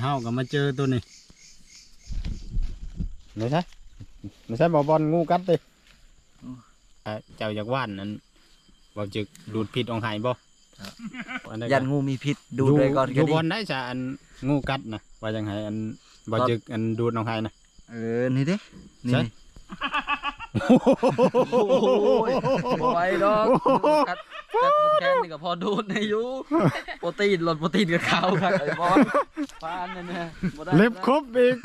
เฮาก็มาเจอตัวนี้ไม่ใช่ไม่ใช่บ่บอลงูกัดดิอ่าเจ้าอยากว่านนั้นบ่จึกดูดพิษออกหายบ่อัใดก็ยันงูมีพิษดูด้วยก่อนอก็ยู่ดีบอลได้จ้ะอันงูกัดนะว่าจังไห้อันบ่จึกอันดูดออกหายนะเออนี่เด้นี่ใช่โอ้ยบ่ไหวดอกกัด กัดบนแขนนี่ก็พอดูดในอยู่โปรตีนลดโปรตีนกับเขาครับไอ้บอลฟานนั่นนะบ่ได้ เล็บครบอีก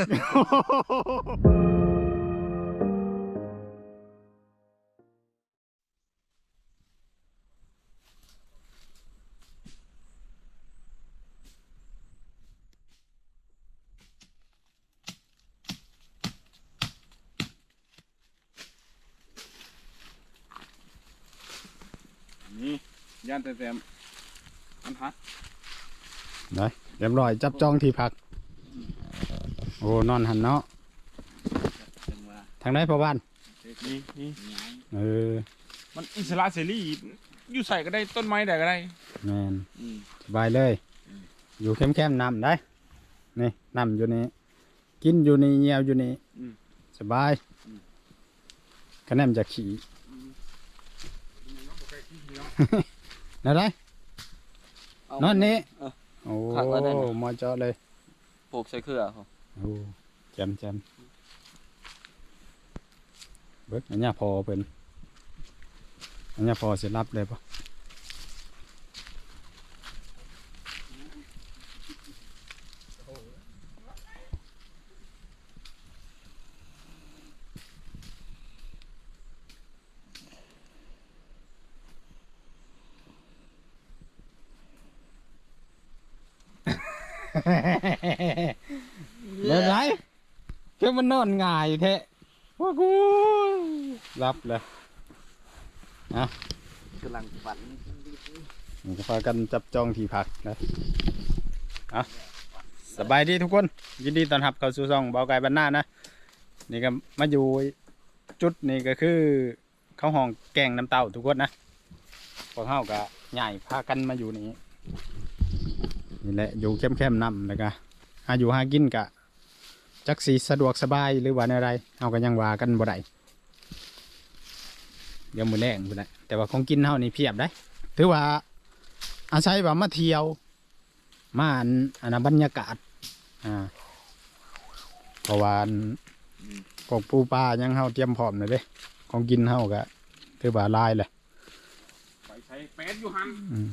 ย่านแต่แต่อันฮัดได้เรียบร้อยจับจองที่พัก โอ้นอนหันเนาะจังว่าทางไหนพ่อบ้านนี่นี่เออมันอิสระเสรีอยู่ใส่ก็ได้ต้นไม้ได้ก็ได้แมนอืมสบายเลย อยู่เข้มแคมๆน้ำได้นี่น้ำอยู่นี่กินอยู่นี่เงียวอยู่นี่สบายคะแนนจะขี่ นั่นไรเอานอนนี่เออ โอ้พักแล้วได้ไหมมาเจาะเลยปลูกใส่เครือเขาโอ้แจมแจมเบิดอันเนี้ยพอเป็นอันเนี้ยพอสิรับเลยปะเดี๋ยวไรเพื่อ มันนอนง่ายแท้ว่ากูรับเลยนะกำลังฝันมันก็พากันจับจองที่พักนะเอาสบายดีทุกคน ยินดีต้อนรับเข้าสู่ช่องเบาไก่บ้านานะ นี่ก็มาอยู่จุดนี้ก็คือเข้าห้องแกงน้ำเต้าทุกคนนะพวกเฮาก็ใหญ่พากันมาอยู่นี่นี่แหละอยู่เข้มๆนำแล้วก็หาอยู่หากินกะ จักสีสะดวกสบายหรือว่าอะไรเฮาก็ยังว่ากันบ่ได้เดี๋ยวมือแรงพุ่นแหละแต่ว่าของกินเฮานี่เพียบได้ถือว่าอาศัยว่ามาเที่ยวมาอันอันนั้นบรรยากาศอ่าเพราะว่าอันพวกปูปลายังเฮาเตรียมพร้อมเลยเด้ของกินเฮาก็ถือว่าหลายเลยไปใช้แปดอยู่หันอืม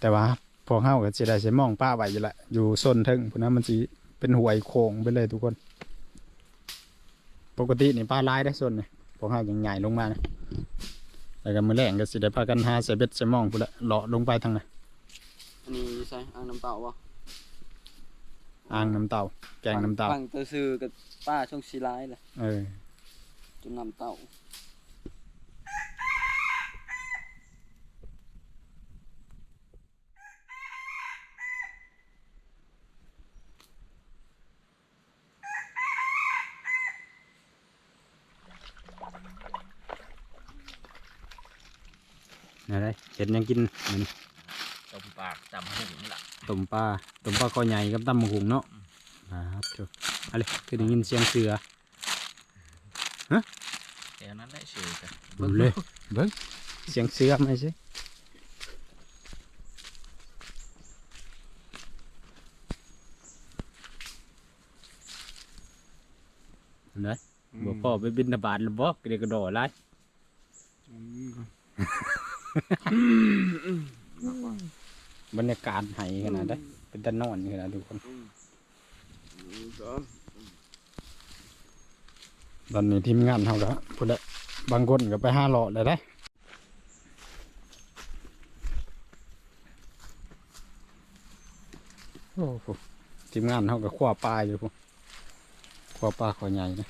แต่ว่าพวกเฮาก็สิได้ใช้มองป้าไว้อยู่ละอยู่โซนเทึงพุ่นนั้นมันสิ เป็นหวยโค้งไปเลยทุกคน ปกตินี่ปลาหลายได้โซนนี่พวกเฮายังใหญ่ลงมานะแล้วก็มื้อแรงก็สิได้พากันหาใส่เบ็ดใส่หมองพุ่นละเลาะลงไปทางไหนอันนี้ใส่อ่างน้ำเปล่าบ่อ่างน้ำเต่า แกงน้ำเต่าฟังตัวซื้อกับป้าช่วงสีร้ายเลยเออจนน้ำเต้า อะไรเห็ ดหยังกินมันต้มปลาจำให้ถึงนี่แหละต้มปลาต้มปลาคอใหญ่กับตำมะหุงเนาะครับจบอะไรคือได้ยินเสียงเสือเดี๋ยวนั้นได้ชื่อกันดูเลยเบิ้งเสียงเสือไหมสิอันไหนบ่พ่อไปบินบาตหรือบ่เดี๋ยวก็ดอไร บรรยากาศไห้ขนาดได้ เป็นตะนอนขนาดทุกคนตอนนี้ทีมงานเขาก็พูดล้วบางคนก็ไปห้าหลอดเลยได้โอ้โหทีมงานเขาก็คว้าปลาอยู่พวกคว้าปลาขอใหญ่นะ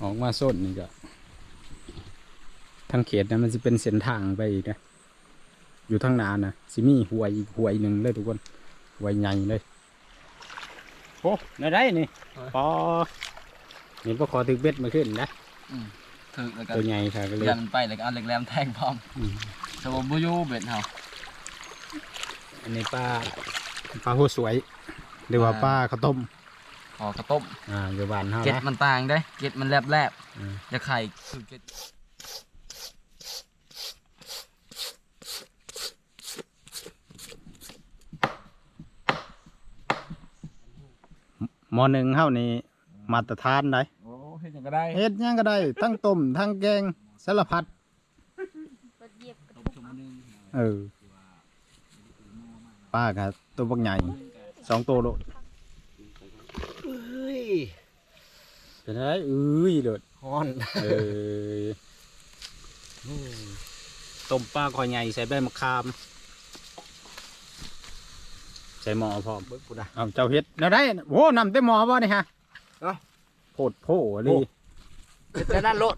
อืมออกมาส้นนี่ก็ทางเขตนะมันจะเป็นเส้นทางไปอีกนะอยู่ทางหนานะสิมีหวยอีกหวยหนึ่งเลยทุกคนหวยใหญ่เลยโอ้ในได้นี่ปอนี่พอขอถึกเบ็ดมาขึ้นนะถึงแล้วก็ตัวใหญ่ค่ะก็เลยยันไปแล้วก็เอาเหล็กแหลมแทงพร้อมอืมสมบูรณ์เบ็ดเฮาอันนี้ปลาปลาหัวสวยหรือว่าปลาข้าวต้ม ขอกระต้มอ่าอยู่บ้านเฮาเก็ดนะมันต่างได้เก็ดมันแลบแลบอืมๆจะไข่คือเก็ดหมอหนึ่งเฮานี่มาตรฐานได้โอ้เฮ็ดหยังก็ได้เฮ็ดหยังก็ได้ ทั้งต้มทั้งแกงสารพัดรถเหยียบกระต้มปุกชั่วโมงนึงเออปลาก็ตัวบักใหญ่สองตัวโลด เฮ้ย เป็นไรเอ้ยโดดฮ้อนเออต้มปลาคอยใหญ่ใส่ใบมะขาม ใส่หม้อพร้อมเบิ่งกูนะเอาเจ้าเฮ็ดแล้วได้โอ้นำเต็มหม้อบ่นี่ฮะเอ้า โพดโพลีเฮ็ดแต่นั่นโลด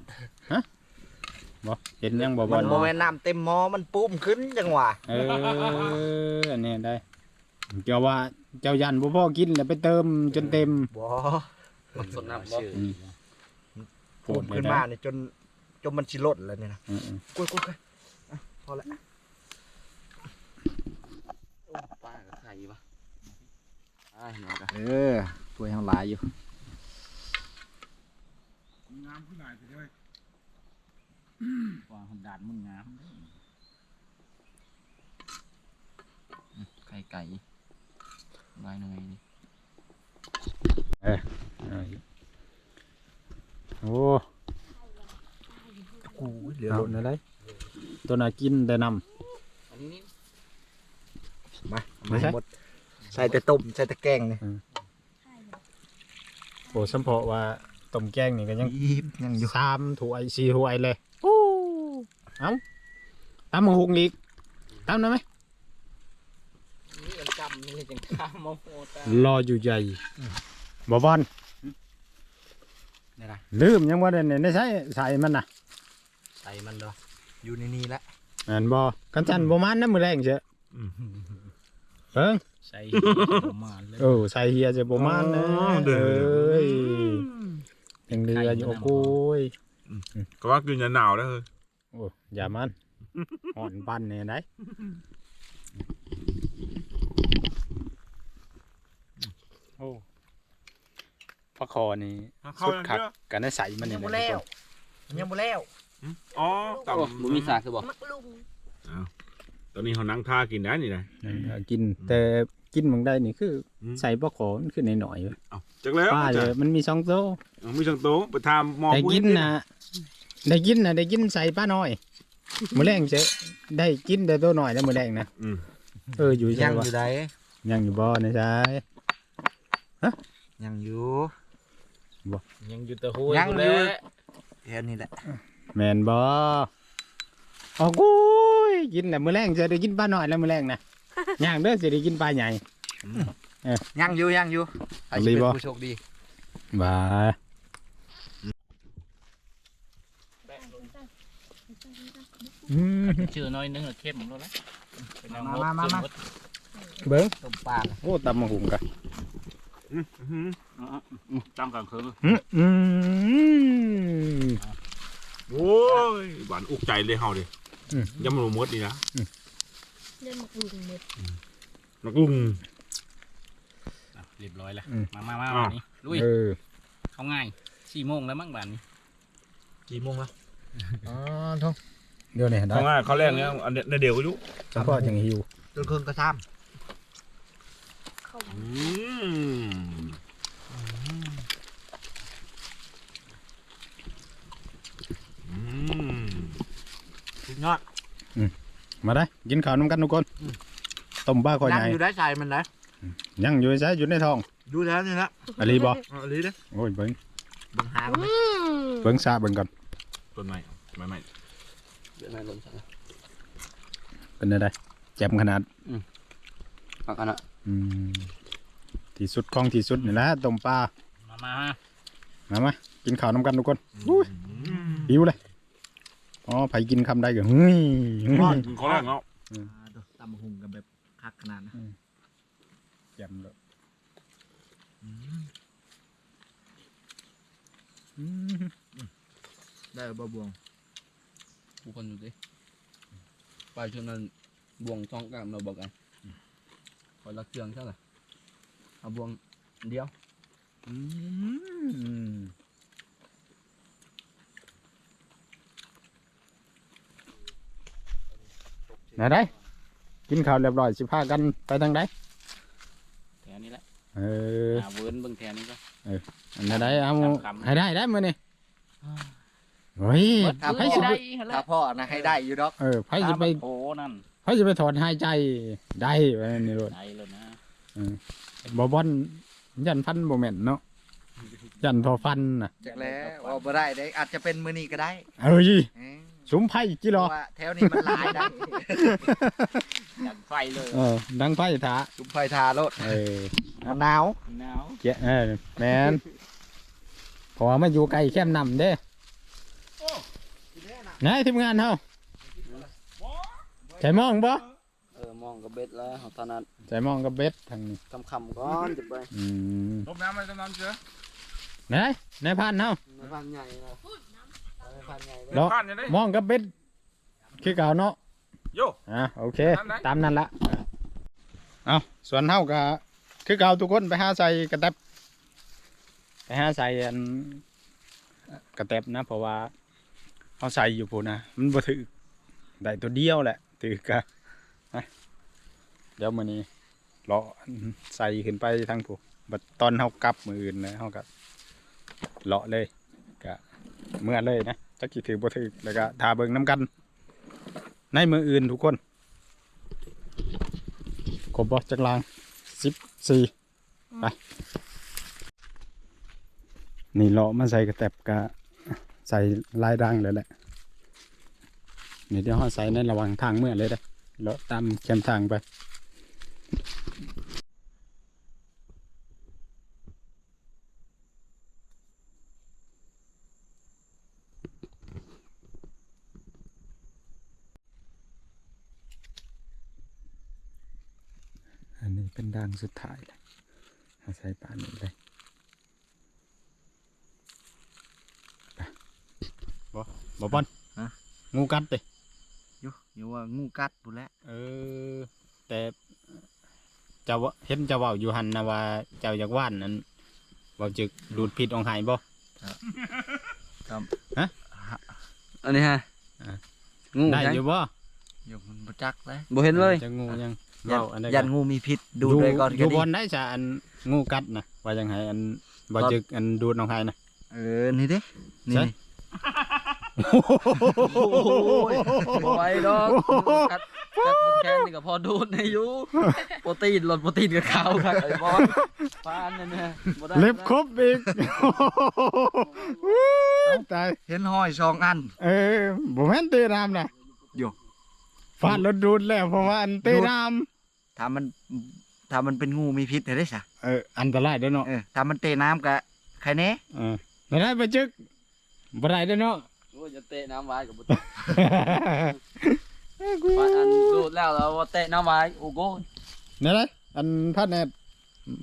บ่เห็นยังบ่บ่มันโมเมนน้ำเต็มหม้อมันปุ้มขึ้นจังหวะเอออันนี้ได้เจ้าว่าเจ้ายันบ่พอกินแล้วไปเติมจนเต็มบ่ มันสดน้ำบ่อืมโพปุ้ดมเลยขึ้นนะมาเนี่ยจนจนมันชิลดแล้วเนี่ยนะอืมกุ้ยกุ้ยกุ้ยอะพอละป้ากับไข่ปะไอ้หนูกันเออถ้วยทั้งหลายอยู่งามผู้หลายไปด้วยวางดาดมึงงามไข่ไก่ลายหน่อยนี่ๆเอาอีก โอ้กูเหลือเอาโลดนั่นได้ตัวน่ากินแต่นำอันนี้มาไม่ใช่หมด ใส่แต่ต้มใส่แต่แกงเนี่ยโอ้สัมเพาะว่าต้มแกงนี่ก็ยังยีบยังอยู่สามถ้วยสี่ถ้วยเลยโอ้เอ้าตำมะฮุงอีกตำได้ไหมนี่มันจำนี่จังข้ามโมโหตารออยู่ใหญ่บ่บอล นี่นะลืมยังว่าได้เนี่ยได้ใช้ใส่มันน่ะใส่มันเหรออยู่ในนี้ละอันบ่กันจันบ่มันน้ำมือแรงเชียวเบิ่งใส่ประมาณเลยเออใส่เฮียจะบ่มันนะเอ้ยยังเรืออยู่โอ้โหยก็ว่ากินจะหนาวแล้วเฮ้ยโอ้อย่ามันอ่อนปันเนี่ยได้โอ้ พระคอนี่เข้าสุดยังคักเด้อกันได้ใส่มันยันี่งนะบ่แล้วยังบ่แล้วอ๋อต่โอ้บุมีสากคือบอกมักลุงตอนนี้เขานั่งท่ากินได้นี่นะเออกินแต่กินมึงได้นี่คืออมใส่พระคอมันคือในหน่อยๆเว้ยเอาจักแล้วป้าเลยมันมีสองโต๊ะเอาไม่ช่างโต๊ะไปทำหมอได้ผู้กินเฮ็ดนะได้กินนะได้กินใส่ป้าน้อยมื้อแรงเจอได้กินแต่ตัวหน่อยแล้วมื้อแรงนะอืมเอออยู่ยัใช่งปะอยู่ใดยังอยู่บ่นะจ๊ะยังอยู่ ยังอยู่แต่หูยังอยู่แค่นี้แหละแม่นบ่โอ้กูยกินแล้วมื้อแรงจะได้กินปลาน้อยแล้วมื้อแรงนะ ย่างเด้อสิได้กินปลาใหญ่ ยังอยู่ยังอยู่ใครเอาจะดีเป็นบ่ผู้โชคดีบ่าอืมชื่อน้อยนึงเข้มแล้วนะมามามามาเบิ่งต้มปลาน่ะโอ้ตำมะหุงกะ อื้อหือตั้งกลางคืนอืมโอ้ยหวานอุกใจเลยเฮาดิยำมันหมดนี่นะเล่นมักลุงมดนักลุงเรียบร้อยแล้วมามามาอ้าวบ้านนี้ลุยเขาง่ายสี่โมงแล้วมั้งบ้านนี้กี่โมงแล้วอ๋อทงเดี๋ยวนี้ได้เขาง่ายเขาแรกเนี่ยอันเนี้ยเดียวก็อยุเฉพาะจังหิวจนครึ่องกระซ้ำ ยอดมาได้กินข้าวน้ำกันทุกคนต้มปลาคอยยัใหงญ่อยู่ได้ใส่มันได้ยังอยู่ใช่อยู่ในท้องดูแล้วนี่ละอะไรบ่เอาอันนี้เด้อโอ้ยเบิ่งเบิ่งหางมันเบิ่งซาเบิ่งก่อนต้นไม้ไม้ไม้เดี๋ยวแม่ลงสั่งเป็นได้แจ่มขนาดปักอันน่ะ อืมที่สุดของที่สุดนี่แหละต้มปลามามามามากินข้าวน้ำกันทุกคนอืมหิวเลยอ๋อไผกินคำใดก็เฮ้ยเฮ้ยเขาแรกเนาะอ่าดูตำบักหุงกันแบบคักขนาดนะแจ่มเลยได้บ่บวงผู้คนอยู่ดิไปจนนั้นบวงช่องกันมาบอกกัน คนละเครื่องใช่ไหมเอาบวงเดียวอืมไหนได้ กินข้าวเรียบร้อยสิพากันไปทางใดแถวนี้แหละเออหาเวิร์นเบิ่งแถวนี้ก็อันไหนเอาคำๆให้ได้ได้มื้อนี้เฮ้ยครับไผสิไปถ้าพ่อนะให้ได้อยู่ดอกเออไผสิไปโอ้นั่น ไผสิไปถอนหายใจได้ไว้นี่โลดไหนเลยนะบ่บ่อนยันพันบ่แม่นเนาะยันทอฟันน่ะจากแล้วว่าบ่ได้ได้อาจจะเป็นมื้อนี้ก็ได้เอ้ยเอ้ยสุมไผจิเพรอราะว่าแถวนี้มันหลายนะดังไฟเลยเออดังไผถาจุ่มไฟทาโลดเออหนาวหนาวเจ๊เออแม่นเพอมาอยู่ไกลแคมป์นำเด้ไหนทีมงานเฮา ใจมองบ่เออมองกับเบ็ดแล้วเขาตอนนั้นใจมองกับเบ็ดทางนี้คำคำๆก่อนจะไปอืมลบน้ำมันจำนำเสือไหนในพันเฮาในพันใหญ่นะในพันใหญ่เลยเนาะบ้านยังได้มองกับเบ็ดคือเก่าเนาะ โยอะโอเค ตามนั้น ตามนั้นละเอาส่วนเฮาก็คือเก่าทุกคนไปหาใส่กระแตบไปหาใส่อันกระแตบนะ เพราะว่าเฮาใส่อยู่พูนนะมันบ่ถือได้ตัวเดียวแหละ ถือกะนะเดี๋ยวมื้อนี้เลาะใส่ขึ้นไปทางผู้บัดตอนเฮากลับมืออื่นนะเฮาก็เลาะเลยก็เมื่อเลยนะจักสิถือบ่ถือแล้วก็ทาเบิงนํกัน ในมืออื่นทุกคนคบบ่จักรางสิบสี่ไปนี่เลาะมาใส่กระแตบกะใส่ลายด่างเลยแหละ เดี๋ยวเราใส่ในระหว่างทางเมื่อเลยได้เลาะตามแคมทางไปอันนี้เป็นด่างสุดท้ายเลยเอาใส่ป่านนี้เลยบ่บ่บอลงูกัดเด้ อยู่อยู่ว่างูกัดพุ่นแหล้วเออ แต่เจ้าว่าเห็นเจ้าเว่าอยู่หันนะว่าเจ้าอยากว่านนั้นเว่าจึกดูดพิษอองหายบ่ อันนี้ฮะอะงูได้ยังอยู่บ่อยู่มันบ่จักเลยบ่เห็นเลยจะงูยังยัเว้านอันใดยัก็นงูมีพิษดูอยู่ด้วยก่อนอก็ยู่ดีบอลได้จ้ะอันงูกัดนะว่าจังไงอันว่าจึกอันดูดอองหายนะ เออนี่เด้นี่ใช่ นี่ โอ้ยบ่ไหวดอกกัดกัดบนแขนนี่ก็พอโดนในอยู่โปรตีนลดโปรตีนกับเขาครับไอ้บอลฟานนั่นนะบ่ได้เล็บครบอีกตายเห็นห้อยสองอัน เออบ่แม่นเตะน้ำนะอยู่ฟาดรถดูดแล้วเพราะว่าอันเตะน้ถ้ามันถ้ามันเป็นงูมีพิษได้ซะำเอออันตรายเด้อเนาะถ้ามันเตะน้ำก็ใครแน่เออไม่ได้ไปจึกบ่ได้เด้อเนาะ อ้ยจะเตะน้ำไว้กับบ่ฟานอันโดดแล้วแล้วว่าเตะน้ำไว้โอ้โหนี่นแหละอันพัดแนด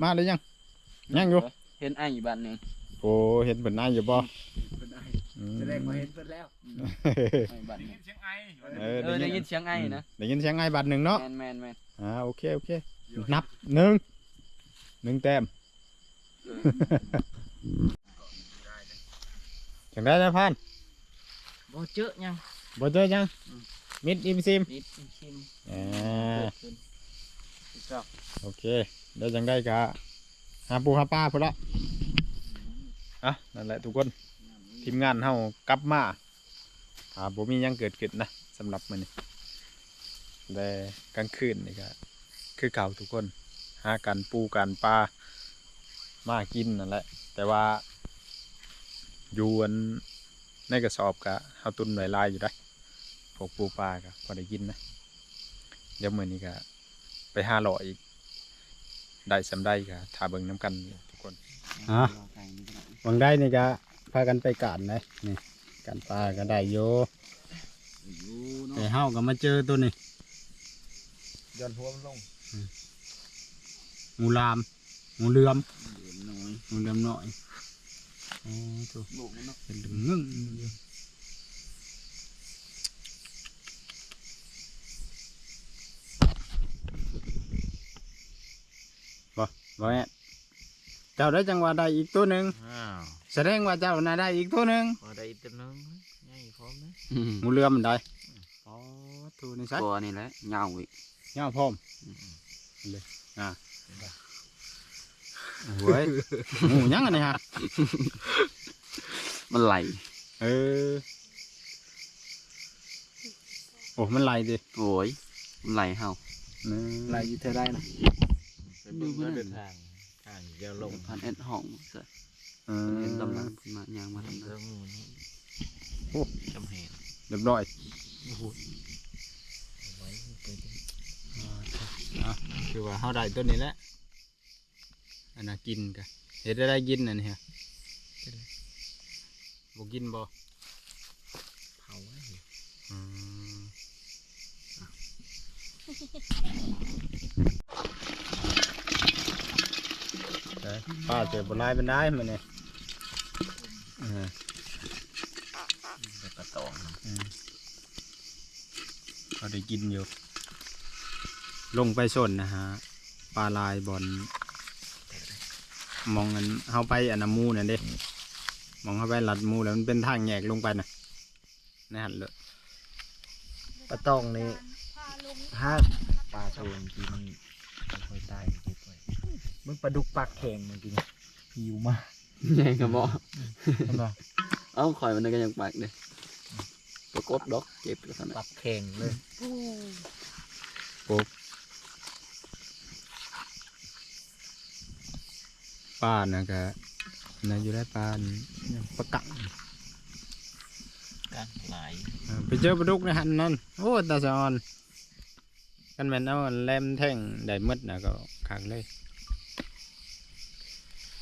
มาหรือยังยังอยู่เห็นไอ้อยู่บ้านหนึงโอ้เห็นเพิ่นนายอยู่บ่อืมแสดงว่าเห็นเพิ่นแล้วไอ้บ้านหนึงเสียงไอเออเออได้ยินเสียงไอ้นะได้ยินเสียงไอ้บัดหนึ่งเนาะแมนแมนแมนอ่าโอเคโอเคนับหนึ่งหนึ่งแต้มจังได้นะพัน บ่เจอยังบ่เจอยังมิดอิมซิมนิดชิมอ่าเกิดขึ้นโอเคเดี๋ยวจังได้กะหาปูหาปลาพุ่นละอะนั่นแหละทุกคนทีมงานเฮากลับมาอ่าบ่มีหยังเกิดขึ้นนะสำหรับมื้อนี้แต่กลางคืนนี่ก็คือเก่าทุกคนหากันปูกันปลามากินนั่นแหละ แต่ว่าอยู่อัน ในกระสอบกะเฮาตุนไว้หลายอยู่ได้อพวกปูปลาก็พอได้กินนะเดี๋ยวมื้อนี้ก็ไปห้าหล่ออีก ได้สำได้ก็ทาเบิ่งน้ำกันอยู่ทุกคนอะวังได้นี่ก็พากันไปการเลยนี่การปลาก็ได้โยแต่เฮาก็มาเจอตัวนี้ย้อนหัวมันลงงูลามงูเหลือมน้อยงูเหลือมน้อย อ๋อถูกลูกมันเนาะเป็นเรื่องบ่บ่บ่แมเจ้าได้จังหวะได้อีกตัวหนึ่งแสดงว่าเจ้าน่าได้อีกตัวหนึ่งได้อีกตัวหนึงง่ายพร้อมนะหมูเรือมันได้อ๋อถูกนี่ใช่ตัวนี้แหละยาวอีกเงาพร้อมเลยอ่า เว้ยหมูยังอันนี้ฮะมันไหลเออโอ้มันไหลดิโอ้ยมันไหลเฮาอืมไหลอยู่เท่าได้นะไปเบิ่งมาเดินทางทางเดียวลงพันเอ็ดห้องเสร็จเออเห็นตำนานขึ้นมายางมาทำเรื่นาองงูนี่โอ้จำเห็นเรียบร้อยไว้ไปดิอะคือว่าเฮาได้ตัวนี้แหละ อันน่ะกินกะเฮ็ดได้ได้กินอันนี้ฮะบ่กินบ่เผาไว้อืมได้ป้าเจ็บบนไล่เป็นได้มันเนี่ยเออแล้วก็ตองเขาได้กินอยู่ ลงไปสนนะฮะปลาลายบอล มองอันเฮาไปอันน้ำมูนั่นเด้มองเข้าไปลัดหมูแล้วมันเป็นทางแยกลงไปนะนี่หันเลยปลาตองนี่พาลงถ้าปลาโซนที่มันไม่ค่อยตายเก็บไว้มึงปลาดุกปากแข็งเมื่อกี้นี่หิวมากใหญ่กระบอกใช่ปะเอ้าข่อยมันก็ยังปากเด้ปรากฏดอกเก็บกันขนาปาดกแข็งเลยป ลานะกะนะอยู่ได้ปลาอันเนี่ยปลากังกลางไหลายเออไปเจอปลาดุกในหันนั่นโอ้ตาสะออนกันแม่นเอาอันแลมแท่งได้หมดนะก็คักเลย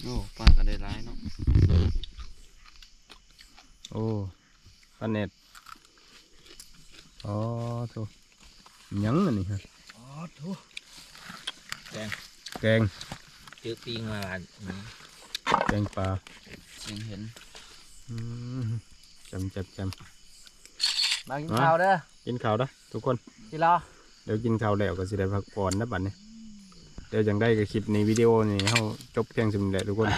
โอ้ปลาก็ได้ร้ายเนาะโอ้ปลาเน็ตอ๋อโถูยังอันนี้ฮะอ๋อทุกแกงเจ อปีงมาหลานนี้แกงปลาเสียงเห็นอืมจำจำจมากินข้าวเด้อำกินข้าวนะทุกคนพี่รอเดี๋ยวกินข้าวแล้วก็สิได้พักผ่อนนะบัดนี้เดี๋ยวจังได้กับคลิปในวิดีโอนี่เฮาจบเพียงสำเร็จทุกคน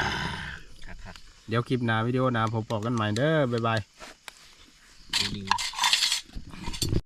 คักคักเดี๋ยวคลิปหน้าวิดีโอหน้าพบกันใหม่เด้อบ๊ายบายดีๆ